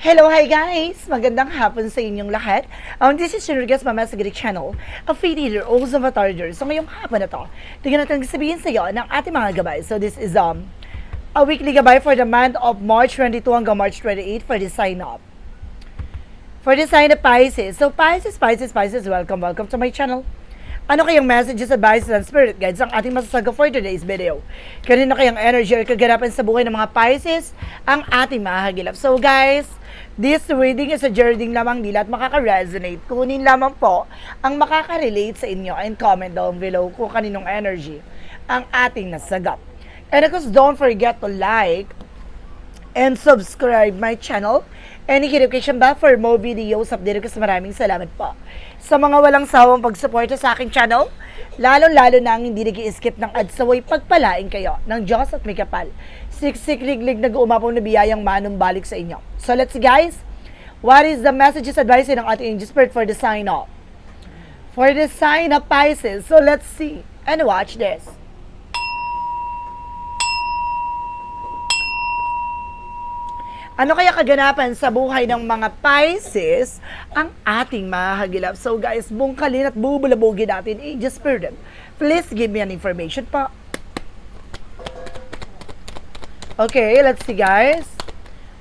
Hello, hi guys! Magandang hapon sa inyong lahat. Um, this is guest Mama Sagari Channel, a feed eater, also a tartar. So ngayong hapon na to, tingnan natin sabihin sa iyo ng ating mga gabay. So this is um, a weekly gabay for the month of March 22 hanggang March 28 for the sign up. For the sign of Pisces. So Pisces, Pisces, Pisces, welcome, welcome to my channel. Ano kayang messages, advices, and spirit guides ang ating masasaga for today's video? Kanino kayang energy or kaganapan sa buhay ng mga Pisces ang ating mahagilap? So guys, this reading is a journey lamang nila at makaka-resonate. Kunin lamang po ang makaka-relate sa inyo and comment down below kung kaninong energy ang ating nasagap. And of course, don't forget to like, and subscribe my channel and notification bell for more videos update ko maraming salamat po. Sa mga walang sawang pagsuporta sa aking channel, lalo-lalo na ang hindi nag skip ng adsaway pagpalain kayo ng Diyos at may kapal. Siksik liglig nag-uumapong na biyayang manong balik sa inyo. So let's see guys, what is the messages advice ng ating angel spirit for the sign up? For the sign of Pisces. So let's see and watch this. Ano kaya kaganapan sa buhay ng mga Pisces ang ating mahagilap? So guys, bungkalin at bubulabugin natin Angel Spirit. Please give me an information pa. Okay, let's see guys.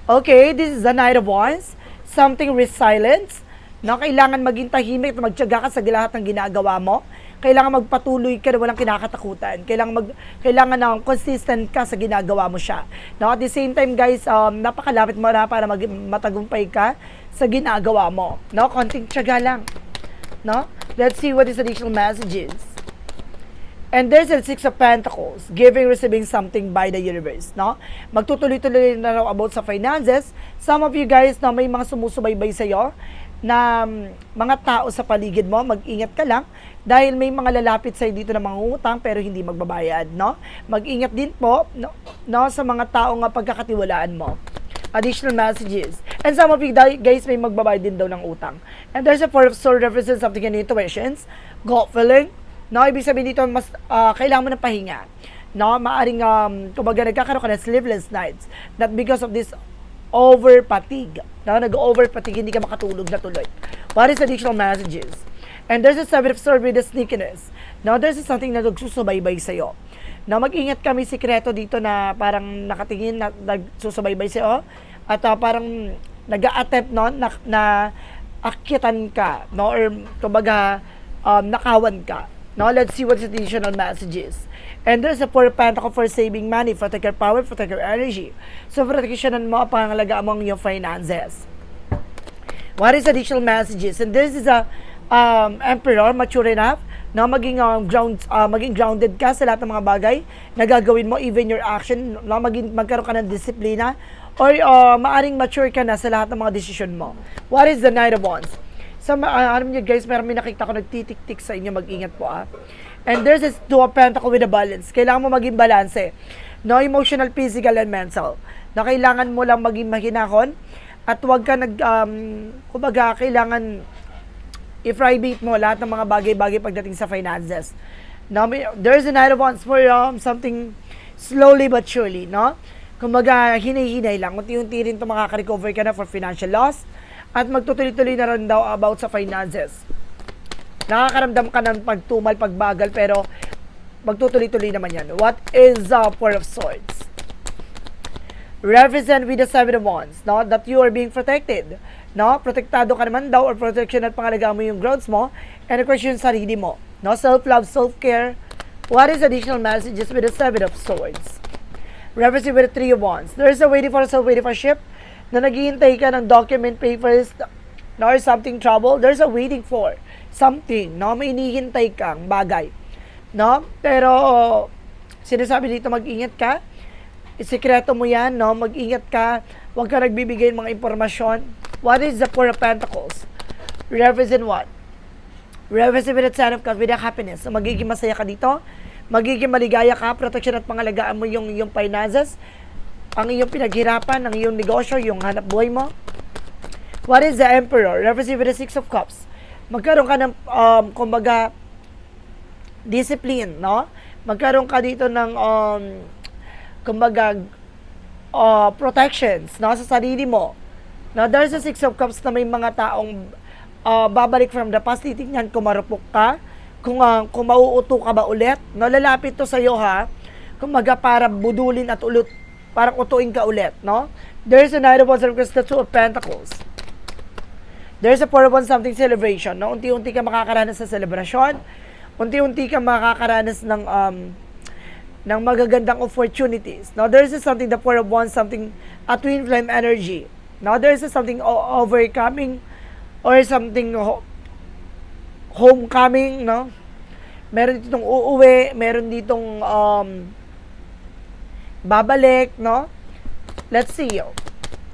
Okay, this is the Knight of Wands. Something resilience. No, kailangan maging tahimik at magtiyaga ka sa lahat ng ginagawa mo. Kailangan magpatuloy ka na walang kinakatakutan. Kailangan mag kailangan na consistent ka sa ginagawa mo siya. No, at the same time guys, um, napakalapit mo na para mag matagumpay ka sa ginagawa mo. No, konting tiyaga lang. No? Let's see what is additional messages. And there's a Six of Pentacles, giving, receiving something by the universe, no? Magtutuloy-tuloy na raw about sa finances. Some of you guys, no, may mga sumusubaybay sa'yo na mm, mga tao sa paligid mo, mag-ingat ka lang dahil may mga lalapit sa'yo dito na mga utang pero hindi magbabayad, no? Mag-ingat din po, no, no sa mga tao nga pagkakatiwalaan mo additional messages. And some of you guys may magbabayad din daw ng utang. And there's a four of sword represents something in intuitions, gut feeling. No, ibig sabihin dito, mas ah, kailangan mo ng pahinga. No, maaring, um, kumbaga nagkakaroon ka ng sleepless nights. Not because of this over fatigue. No, nag-over fatigue, hindi ka makatulog na tuloy. What is additional messages? And there's a with the sneakiness. No, there's something na nagsusubaybay sa'yo na mag-ingat kami sikreto dito na parang nakatingin na nagsusubaybay sa'yo at ah, parang nag-a-attempt no, na, na akyatan ka no or kumbaga um, nakawan ka no let's see what's additional messages and there's a four of pentacle for saving money protect your power protect your energy. So proteksyonan mo ang pangalagaan mo ang iyong finances. What is additional messages? And this is a um, emperor mature enough na maging um, ground uh, maging grounded ka sa lahat ng mga bagay na gagawin mo even your action na maging magkaroon ka ng disiplina or uh, maaring mature ka na sa lahat ng mga desisyon mo. What is the knight of wands? Sa so, uh, alam niyo guys may nakita ko nagtitik-tik sa inyo mag-ingat po ah and there's this two pentacle with a balance kailangan mo maging balanse no emotional physical and mental na kailangan mo lang maging mahinahon at huwag ka nag um, kumbaga kailangan i-private mo lahat ng mga bagay-bagay pagdating sa finances. May- there's a night of wands for um, something slowly but surely, no? Kumbaga, hinay-hinay lang. Unti-unti rin ito makaka-recover ka na for financial loss at magtutuloy-tuloy na rin daw about sa finances. Nakakaramdam ka ng pagtumal, pagbagal, pero magtutuloy-tuloy naman yan. What is the Four of Swords? represent with the seven of wands, no? That you are being protected, no? Protektado ka naman daw or protection at pangalagaan mo yung grounds mo and of course yung sarili mo, no? Self-love, self-care. What is additional messages with the seven of swords? Represent with the three of wands. There is a waiting for a self-waiting for ship na naghihintay ka ng document papers no, or something trouble. There's a waiting for something, no? May hinihintay kang bagay, no? Pero sinasabi dito mag-ingat ka Isikreto mo yan, no? Mag-ingat ka. Huwag ka nagbibigay ng mga impormasyon. What is the Four of Pentacles? Represent what? Represent with the Ten of Cups with the happiness. So, magiging masaya ka dito. Magiging maligaya ka. Protection at pangalagaan mo yung, yung finances. Ang iyong pinaghirapan, ang iyong negosyo, yung hanap buhay mo. What is the Emperor? Represent with the Six of Cups. Magkaroon ka ng, um, kumbaga, discipline, no? Magkaroon ka dito ng, um, kumbaga, uh, protections no, sa sarili mo. Now, there's a Six of Cups na may mga taong ah, babalik from the past. Titignan kung marupok ka, kung, ah, kung mauuto ka ba ulit. No, lalapit to sa'yo ha. Kung maga para budulin at ulit, parang utuin ka ulit, no? There's a Knight of Wands and the Two of Pentacles. There's a Four of Wands something celebration, no? Unti-unti ka makakaranas sa celebration. Unti-unti ka makakaranas ng um, ng magagandang opportunities. Now, there's a something, the Four of Wands, something, a twin flame energy. Now, there's a something overcoming or something ho- homecoming, no? Meron ditong uuwi, meron ditong um, babalik, no? Let's see.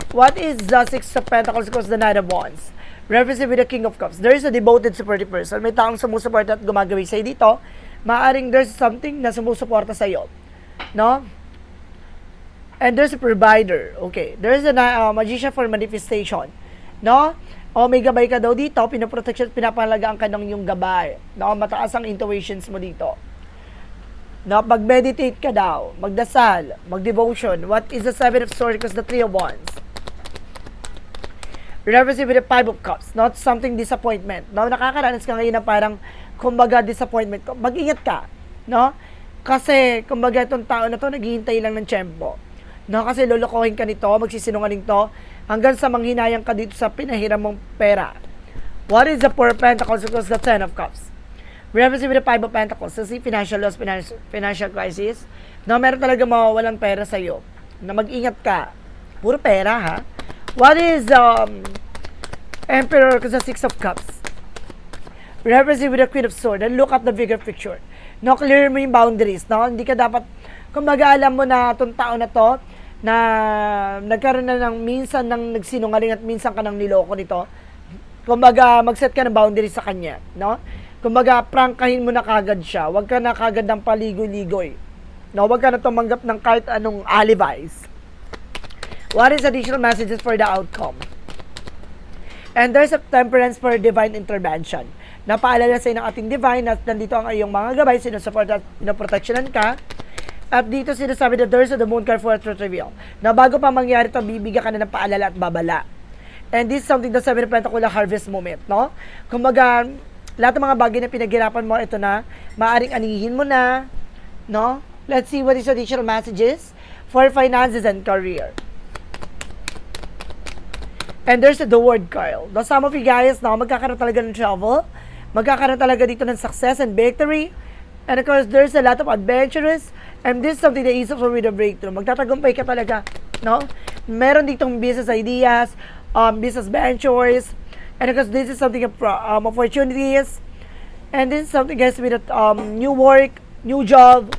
What is the Six of Pentacles because the Nine of Wands? Represent with the King of Cups. There is a devoted, supportive person. May taong sumusuporta at gumagawi sa'yo dito. Maaring there's something na sumusuporta sa'yo. No? And there's a provider. Okay. There's a uh, magician for manifestation. No? O may gabay ka daw dito, pinoprotection, pinapalagaan ka ng yung gabay. No? Mataas ang intuitions mo dito. No? Mag-meditate ka daw, magdasal, mag-devotion. What is the Seven of Swords? Because the Three of Wands. Represent with the Five of Cups. Not something disappointment. No? Nakakaranas ka ngayon na parang, kumbaga, disappointment. Mag-ingat ka. No? Kasi, kumbaga, itong tao na to, naghihintay lang ng tiyempo. No? Kasi lulukohin ka nito, magsisinungaling to, hanggang sa manghinayang ka dito sa pinahiram mong pera. What is the Four of Pentacles? Because the Ten of Cups. Represent with the Five of Pentacles. Kasi financial loss, financial, crisis. No, meron talaga mawawalan pera sa'yo. Na mag-ingat ka. Puro pera, ha? What is um, Emperor? Because the Six of Cups. Represent with the Queen of Swords. And look at the bigger picture. No, clear mo yung boundaries. No? Hindi ka dapat, kumbaga alam mo na itong tao na to, na nagkaroon na ng minsan ng nagsinungaling at minsan ka nang niloko nito. Kumbaga, mag-set ka ng boundaries sa kanya, no? Kumbaga, prangkahin mo na kagad siya. Huwag ka na kagad ng paligoy-ligoy. No, huwag ka na tumanggap ng kahit anong alibis. What is additional messages for the outcome? And there's a temperance for divine intervention. Napaalala sa ng ating divine at nandito ang iyong mga gabay, sinusupport at pinoprotectionan ka. At dito sinasabi that there's a the moon card for truth reveal. Na bago pa mangyari ito, bibigyan ka na ng paalala at babala. And this is something that sabi ng Pentacle harvest moment, no? Kumbaga, lahat ng mga bagay na pinaghirapan mo, ito na, maaring anihin mo na, no? Let's see what is additional messages for finances and career. And there's the word Carl. Now, some of you guys, no, magkakaroon talaga ng travel. Magkakaroon talaga dito ng success and victory. And of course, there's a lot of adventurous. And this is something that is also with a breakthrough. Magtatagumpay ka talaga, no? Meron ditong business ideas, um, business ventures. And of course, this is something um, opportunities. And this is something, guys, with um, new work, new job.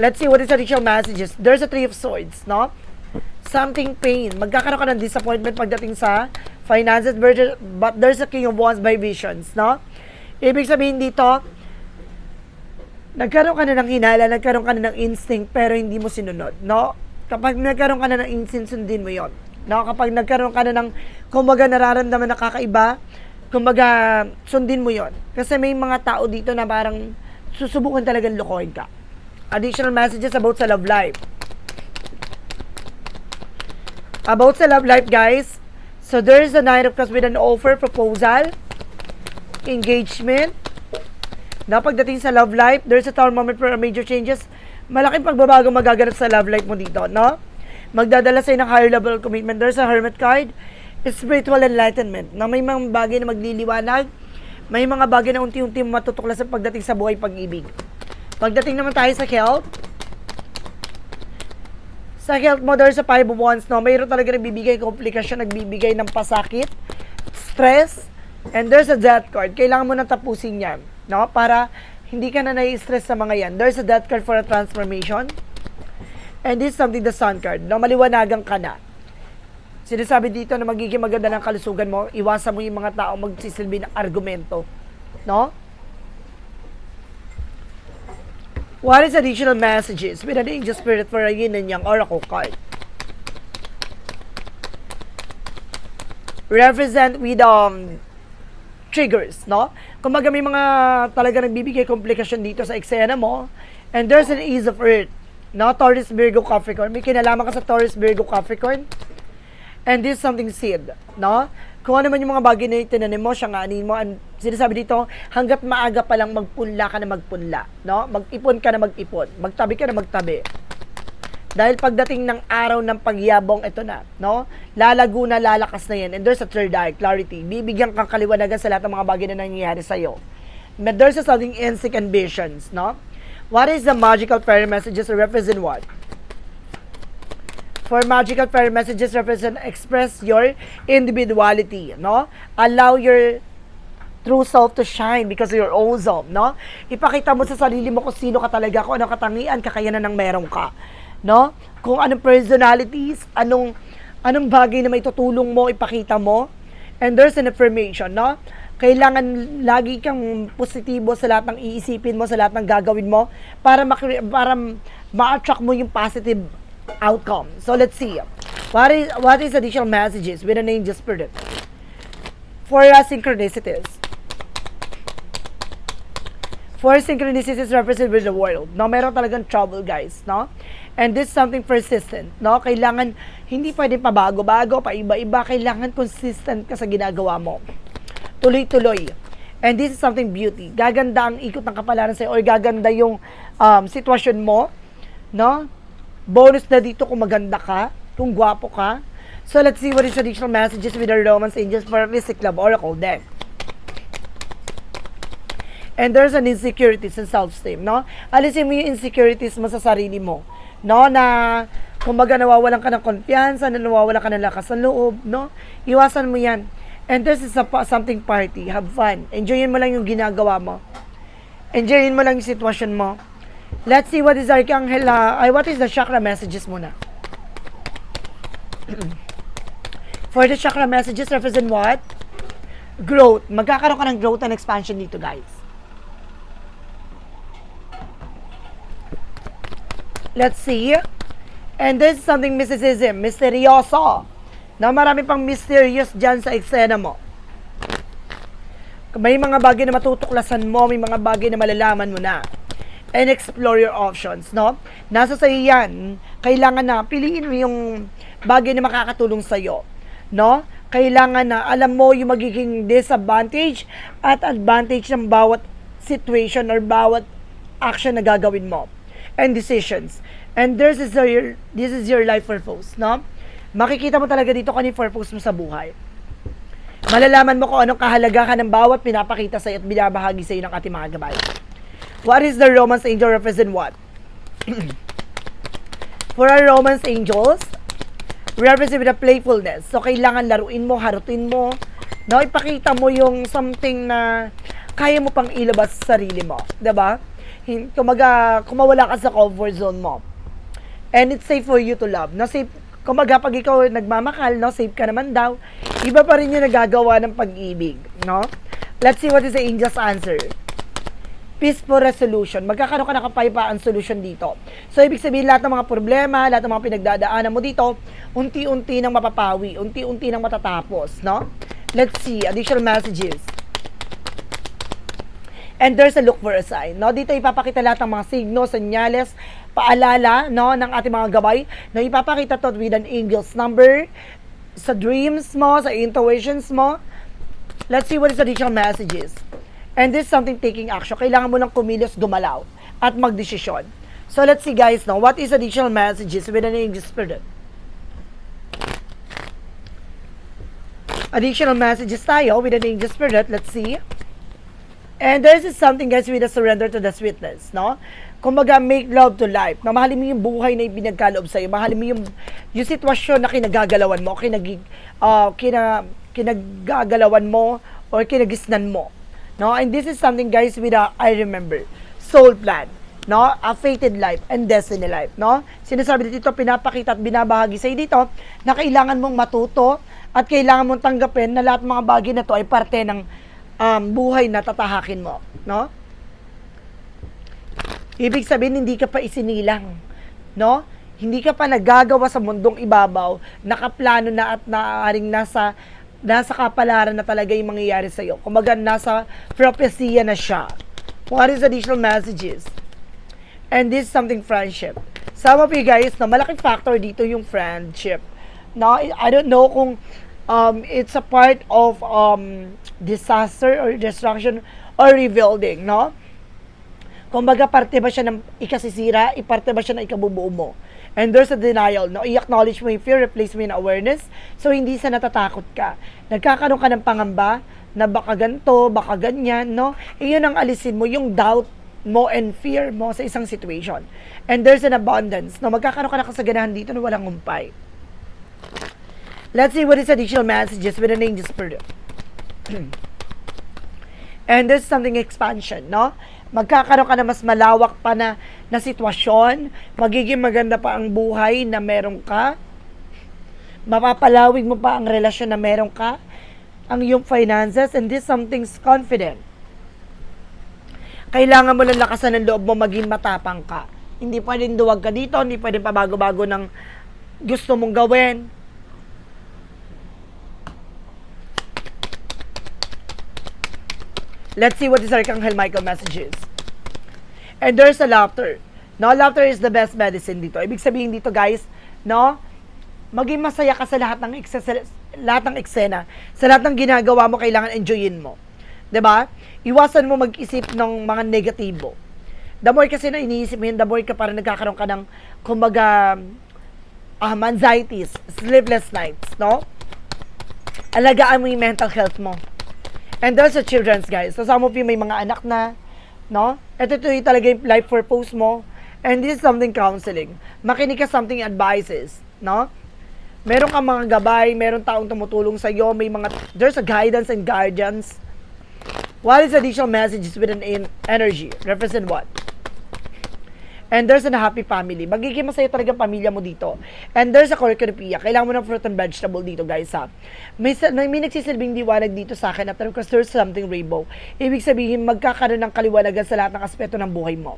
Let's see what is additional messages. There's a three of swords, no? Something pain. Magkakaroon ka ng disappointment pagdating sa finances, but there's a king of wands by visions, no? Ibig sabihin dito, nagkaroon ka na ng hinala, nagkaroon ka na ng instinct, pero hindi mo sinunod, no? Kapag nagkaroon ka na ng instinct, sundin mo yon. No? Kapag nagkaroon ka na ng, kumbaga, nararamdaman na kakaiba, kumbaga, sundin mo yon. Kasi may mga tao dito na parang susubukan talagang lukohin ka. Additional messages about sa love life. About sa love life, guys. So, there's a Nine of Cups with an offer, proposal, engagement. Na pagdating sa love life, there's a tower moment for major changes. Malaking pagbabago magaganap sa love life mo dito, no? Magdadala sa'yo ng higher level commitment. There's a hermit card. Spiritual enlightenment. Na may mga bagay na magliliwanag. May mga bagay na unti-unti mo matutuklasan pagdating sa buhay pag-ibig. Pagdating naman tayo sa health, sa health mo, there's a five of wands, no? Mayroon talaga nagbibigay komplikasyon, nagbibigay ng pasakit, stress, and there's a death card. Kailangan mo na tapusin yan, no? Para hindi ka na nai-stress sa mga yan. There's a death card for a transformation. And this is something the sun card, no? Maliwanagan ka na. Sinasabi dito na magiging maganda ng kalusugan mo, iwasan mo yung mga tao magsisilbi ng argumento, no? What is additional messages with an angel spirit for a yin and yang oracle card? Represent with um triggers, no? Kumbaga may mga talaga nagbibigay komplikasyon dito sa eksena mo. And there's an ease of earth. No, Taurus, Virgo, Capricorn. May kinalaman ka sa Taurus, Virgo, Capricorn. And this is something seed, no? Kung ano man yung mga bagay na tinanim mo, siyangaanin mo, ang sinasabi dito, hanggat maaga pa lang magpunla ka na magpunla, no? Mag-ipon ka na mag-ipon, magtabi ka na magtabi. Dahil pagdating ng araw ng pagyabong, ito na, no? Lalago na, lalakas na yan. And there's a third eye, clarity. Bibigyan kang kaliwanagan sa lahat ng mga bagay na nangyayari sa'yo. But there's a something instinct and visions, no? What is the magical fairy messages represent what? For magical fairy messages represent express your individuality, no? Allow your true self to shine because of your own self, no? Ipakita mo sa sarili mo kung sino ka talaga, kung anong katangian, kakayanan ng meron ka, no? Kung anong personalities, anong anong bagay na may tutulong mo, ipakita mo. And there's an affirmation, no? Kailangan lagi kang positibo sa lahat ng iisipin mo, sa lahat ng gagawin mo para makre- para ma-attract mo yung positive outcome. So let's see. What is what is additional messages with an angel spirit? For uh, synchronicities. For synchronicities represent with the world. No, meron talagang trouble, guys, no? And this is something persistent, no? Kailangan hindi pwedeng pabago-bago, paiba-iba, kailangan consistent ka sa ginagawa mo. Tuloy-tuloy. And this is something beauty. Gaganda ang ikot ng kapalaran sa'yo or gaganda yung um, sitwasyon mo, no? Bonus na dito kung maganda ka, kung gwapo ka. So let's see what is additional messages with the Romance Angels for Mystic Love Oracle deck. And there's an insecurities and self-esteem, no? Alisin mo yung insecurities mo sa sarili mo, no? Na, kumbaga nawawalan ka ng konfiyansa, na nawawalan ka ng lakas ng loob, no? Iwasan mo yan. And this is a, something party. Have fun. Enjoyin mo lang yung ginagawa mo. Enjoyin mo lang yung sitwasyon mo. Let's see what is Archangel, uh, ay, what is the chakra messages muna. For the chakra messages represent what? Growth. Magkakaroon ka ng growth and expansion dito, guys. Let's see. And this is something mysticism, misteryoso. Na marami pang mysterious dyan sa eksena mo. May mga bagay na matutuklasan mo, may mga bagay na malalaman mo na. And explore your options, no? Nasa sa'yo yan. Kailangan na piliin mo yung bagay na makakatulong sa'yo, no? Kailangan na alam mo yung magiging disadvantage at advantage ng bawat situation or bawat action na gagawin mo and decisions. And this is your this is your life purpose, no? Makikita mo talaga dito kung ano purpose mo sa buhay. Malalaman mo kung anong kahalagahan ng bawat pinapakita sa iyo at binabahagi sa iyo ng ating mga gabay. What is the romance angel represent what? For our romance angels, represent with a playfulness. So, kailangan laruin mo, harutin mo, no? Ipakita mo yung something na kaya mo pang ilabas sa sarili mo. ba? Hin- Kumaga, kumawala ka sa comfort zone mo. And it's safe for you to love. No, safe, kumaga, pag ikaw nagmamakal, no, safe ka naman daw. Iba pa rin yung nagagawa ng pag-ibig, no? Let's see what is the angel's answer. Peaceful resolution. Magkakaroon ka ng kapayapaan solution dito. So, ibig sabihin, lahat ng mga problema, lahat ng mga pinagdadaanan mo dito, unti-unti nang mapapawi, unti-unti nang matatapos, no? Let's see, additional messages. And there's a look for a sign. No? Dito ipapakita lahat ng mga signo, senyales, paalala no, ng ating mga gabay. No, ipapakita to with an angel's number sa dreams mo, sa intuitions mo. Let's see what is additional messages. And this is something taking action. Kailangan mo lang kumilos, gumalaw, at magdesisyon. So let's see guys, no, what is additional messages with an angel spirit? Additional messages tayo with an angel spirit. Let's see. And there's is something guys with a surrender to the sweetness, no? Kumbaga, make love to life. Na mahalin mo yung buhay na ibinagkaloob sa'yo. Mahalin mo yung, yung sitwasyon na kinagagalawan mo, kinag, uh, kina, kinagagalawan mo, or kinagisnan mo. No? And this is something guys with a, I remember, soul plan. No? A fated life and destiny life. No? Sinasabi dito, pinapakita at binabahagi sa'yo dito na kailangan mong matuto at kailangan mong tanggapin na lahat mga bagay na to ay parte ng um, buhay na tatahakin mo, no? Ibig sabihin, hindi ka pa isinilang, no? Hindi ka pa nagagawa sa mundong ibabaw, nakaplano na at naaaring nasa nasa kapalaran na talaga yung mangyayari sa'yo. Kumaga, nasa propesya na siya. What is additional messages? And this is something friendship. some of you guys, no, malaking factor dito yung friendship. No, I don't know kung um, it's a part of um, disaster or destruction or rebuilding, no? Kumbaga, parte ba siya ng ikasisira, iparte ba siya ng ikabubuo mo? And there's a denial, no? I-acknowledge mo yung fear, replace mo yung awareness, so hindi sa natatakot ka. Nagkakaroon ka ng pangamba na baka ganito, baka ganyan, no? Iyon ang alisin mo, yung doubt mo and fear mo sa isang situation. And there's an abundance, no? Magkakaroon ka ng kasaganahan dito na walang umpay. Let's see what is additional messages with an angel spirit. And there's something expansion, no? Magkakaroon ka na mas malawak pa na, na sitwasyon, magiging maganda pa ang buhay na meron ka, mapapalawig mo pa ang relasyon na meron ka, ang iyong finances, and this something's confident. Kailangan mo lang lakasan ng loob mo, maging matapang ka. Hindi pwedeng duwag ka dito, hindi pwedeng pabago-bago ng gusto mong gawin. Let's see what is Archangel Michael messages. And there's a laughter. No, laughter is the best medicine dito. Ibig sabihin dito, guys, no, maging masaya ka sa lahat ng ekse- sa lahat ng eksena, sa lahat ng ginagawa mo, kailangan enjoyin mo. 'Di ba? Iwasan mo mag-isip ng mga negatibo. The more kasi na iniisip mo yun, the more ka parang nagkakaroon ka ng, kumbaga, um, anxieties, sleepless nights, no? Alagaan mo yung mental health mo. And there's a children's guys. So some of you may mga anak na, no? Ito ito yung talaga yung life purpose mo. And this is something counseling. Makinig ka something advices, no? Meron kang mga gabay, meron taong tumutulong sa iyo, may mga there's a guidance and guardians. What is additional messages with an en- energy? Represent what? And there's a happy family. Magiging masaya talaga ang pamilya mo dito. And there's a cornucopia. Kailangan mo ng fruit and vegetable dito, guys, ha? May, may, may nagsisilbing diwanag dito sa akin after because there's something rainbow. Ibig sabihin, magkakaroon ng kaliwanagan sa lahat ng aspeto ng buhay mo.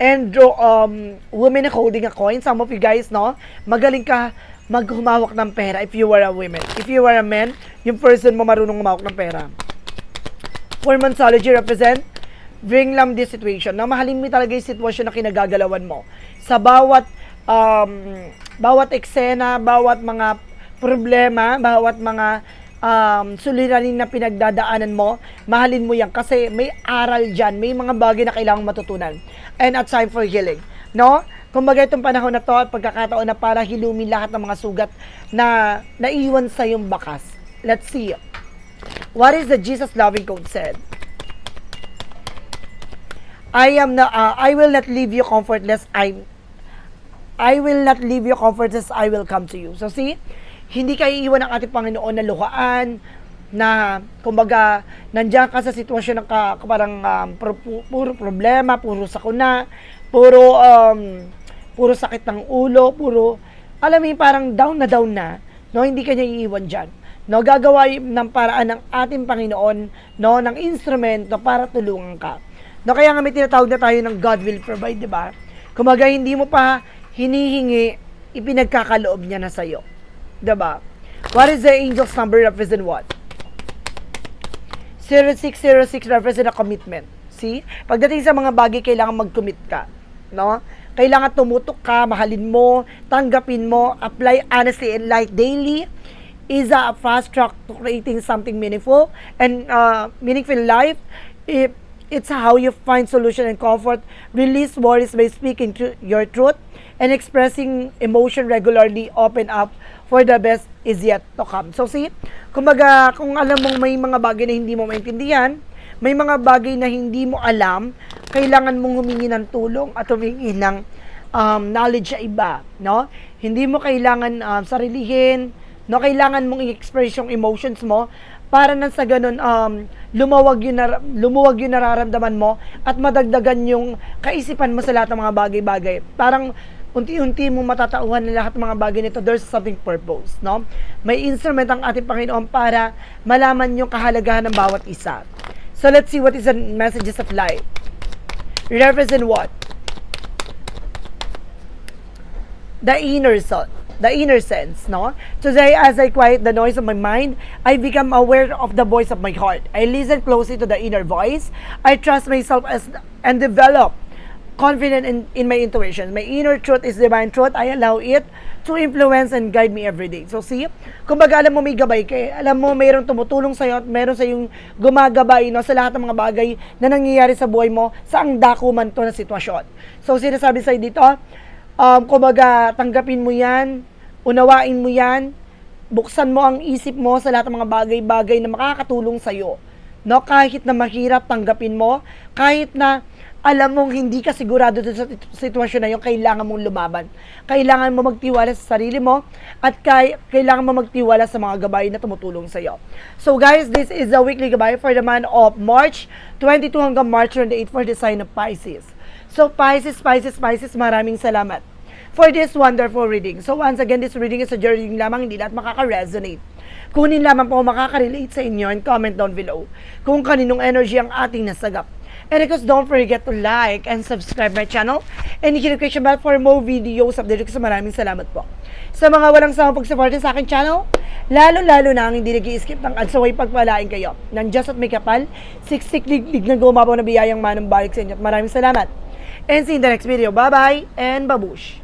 And um, women holding a coin. Some of you guys, no? Magaling ka maghumawak ng pera if you are a woman. If you are a man, yung person mo marunong humawak ng pera. For Mansology represent, bring lang this situation. Na mahalin mo talaga yung sitwasyon na kinagagalawan mo. Sa bawat, um, bawat eksena, bawat mga problema, bawat mga um, suliranin na pinagdadaanan mo, mahalin mo yan kasi may aral dyan, may mga bagay na kailangang matutunan. And at time for healing. No? Kumbaga itong panahon na to at pagkakataon na para hilumin lahat ng mga sugat na naiwan sa yung bakas. Let's see. What is the Jesus loving code said? I am na uh, I will not leave you comfortless. I I will not leave you comfortless. I will come to you. So see, hindi ka iiwan ng ating Panginoon na luhaan na kumbaga nandiyan ka sa sitwasyon ng ka, parang um, puro, puro problema, puro sakuna, puro um, puro sakit ng ulo, puro alam mo parang down na down na, no? Hindi ka niya iiwan diyan. No, gagawa ng paraan ng ating Panginoon, no, ng instrumento para tulungan ka. No, kaya nga may tinatawag na tayo ng God will provide, di ba? Kumaga, hindi mo pa hinihingi, ipinagkakaloob niya na sa'yo. Di ba? What is the angel's number represent what? 0606 represent a commitment. See? Pagdating sa mga bagay, kailangan mag-commit ka. No? Kailangan tumutok ka, mahalin mo, tanggapin mo, apply honestly and light daily is a fast track to creating something meaningful and uh, meaningful life. If it's how you find solution and comfort. Release worries by speaking tru- your truth and expressing emotion regularly. Open up for the best is yet to come. So see, kumbaga kung alam mong may mga bagay na hindi mo maintindihan, may mga bagay na hindi mo alam, kailangan mong humingi ng tulong at humingi ng um, knowledge sa iba, no? Hindi mo kailangan um, sarilihin, no? Kailangan mong i-express yung emotions mo para nang sa ganun um, lumawag yung nar- lumuwag yung nararamdaman mo at madagdagan yung kaisipan mo sa lahat ng mga bagay-bagay. Parang unti-unti mo matatauhan ng lahat ng mga bagay nito, there's something purpose, no? May instrument ang ating Panginoon para malaman yung kahalagahan ng bawat isa. So let's see what is the messages of life. Represent what? the inner soul, the inner sense, no? Today, as I quiet the noise of my mind, I become aware of the voice of my heart. I listen closely to the inner voice. I trust myself as and develop confident in, in my intuition. My inner truth is divine truth. I allow it to influence and guide me every day. So see, kumbaga alam mo may gabay ka, eh. alam mo mayroong tumutulong sa'yo at mayroon sa gumagabay no, sa lahat ng mga bagay na nangyayari sa buhay mo sa ang dako man to na sitwasyon. So sinasabi sa'yo dito, um, kumbaga tanggapin mo yan, unawain mo yan, buksan mo ang isip mo sa lahat ng mga bagay-bagay na makakatulong sa'yo. No, kahit na mahirap tanggapin mo, kahit na alam mong hindi ka sigurado sa sitwasyon na yun, kailangan mong lumaban. Kailangan mo magtiwala sa sarili mo at kay, kailangan mo magtiwala sa mga gabay na tumutulong sa iyo. So guys, this is the weekly gabay for the month of March 22 hanggang March 28 for the sign of Pisces. So Pisces, Pisces, Pisces, maraming salamat for this wonderful reading. So once again, this reading is a journey lamang, hindi lahat makaka-resonate. Kunin lamang po makaka-relate sa inyo and comment down below kung kaninong energy ang ating nasagap. And of course, don't forget to like and subscribe my channel and hit the notification bell for more videos update ko sa maraming salamat po. Sa mga walang samang pagsuporta sa aking channel, lalo-lalo na ang hindi nag skip ng ads away pagpalain kayo. Nang Diyos at may kapal, siksik liglig na gumabaw na biyayang manang balik sa inyo at maraming salamat. And see you in the next video. Bye-bye and babush!